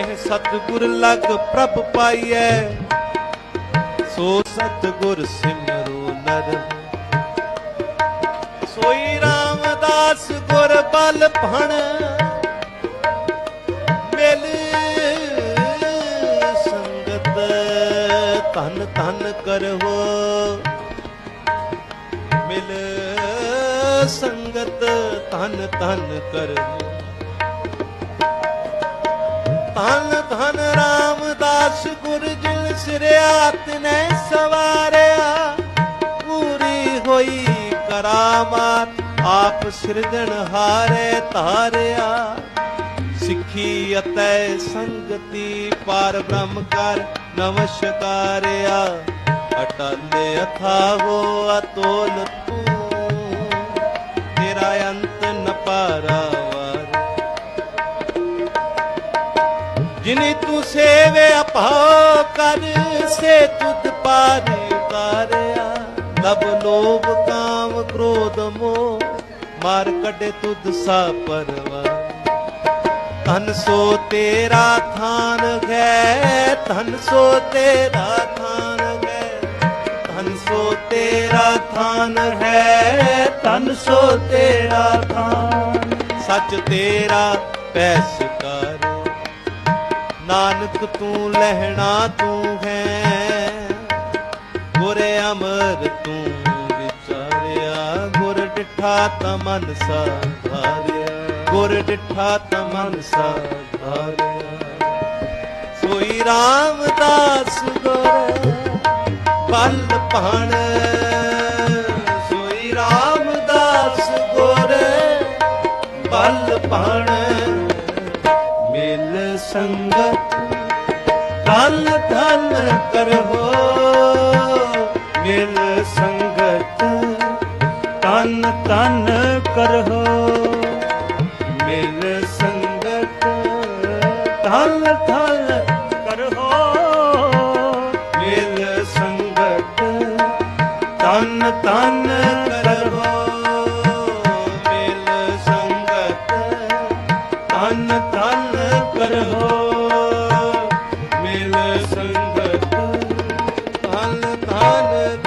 ਜਿਹ ਸਤਿਗੁਰ ਲਗ ਪ੍ਰਭ ਪਾਈਐ। ਸੋ ਸਤਿਗੁਰ ਸਿਮਰੋ ਨਰ। ਸੋਈ ਰਾਮਦਾਸ ਗੁਰ ਬਲ ਭਣ। ਮਿਲ ਸੰਗਤ ਧਨ ਧਨ ਕਰੋ ਮਿਲ ਸੰਗਤ ਧਨ ਧਨ ਕਰੋ ਧਨ ਧਨ ਰਾਮਦਾਸ ਗੁਰ ਜਿਨ ਸਿਰਿਆ ਤਨੈ ਸਵਾਰਿਆ। ਪੂਰੀ ਹੋਈ ਕਰਾਮਾਤ, ਆਪ ਸਿਰਜਣ ਹਾਰੇ ਧਾਰਿਆ। ਸਿੱਖੀ ਅਤੇ ਸੰਗਤੀ ਪਾਰ ਬ੍ਰਹਮ ਕਰ ਨਮਸਕਾਰਿਆ ਅਟਲ ਅਥਾਹੋ ਅਤੋਲ ਤੂੰ। ਤੇਰਾ ਅੰਤ ਜਿਨੇ ਤੂੰ ਸੇਵੇ ਅਭਾਉ ਕਰ, ਸੇ ਤੁਧ ਪਾਰੇ ਤਾਰਿਆ ਲਬ ਲੋਭ ਕਾਮ ਕ੍ਰੋਧ ਮੋਹ, ਮਾਰ ਕੱਢੇ ਤੁਧ ਸਾ ਪਰਵਾ। ਧਨ ਸੋ ਤੇਰਾ ਥਾਨ ਹੈ, ਧਨ ਸੋ ਤੇਰਾ ਥਾਨ ਹੈ। ਧਨ ਸੋ ਤੇਰਾ ਥਾਨ ਹੈ, ਧਨ ਸੋ ਤੇਰਾ ਥਾਨ। ਸੱਚ ਤੇਰਾ ਪੈਸ ਕਰ। ਨਾਨਕ ਤੂੰ ਲਹਿਣਾ ਤੂੰ ਹੈ। ਗੁਰੇ ਅਮਰ ਤੂੰ ਵਿਚਾਰਿਆ, ਗੁਰ ਡਿਠਾ ਤਾ ਮਨ ਸਾਧਾਰਿਆ। ਗੁਰ ਡਿਠਾ ਤਾ ਸਾਧਾਰਿਆ। ਸੋਈ ਰਾਮਦਾਸ ਗੁਰ ਬਲ ਭਣ। ਸੋਈ ਰਾਮਦਾਸ ਗੁਰ ਬਲ ਭਣ। ਸੰਗਤ, ਧਨ ਧਨ ਕਰੋ ਮਿਲ ਸੰਗਤ, ਧਨ ਧਨ ਕਰੋ ਮਿਲ ਸੰਗਤ ਤਨ ਤਨ ਕਰੋ ਮਿਲ ਸੰਗਤ, ਧਨ ਧਨ ਕਰੋ ਮਿਲ ਸੰਗਤ ਧਨ ਧਨ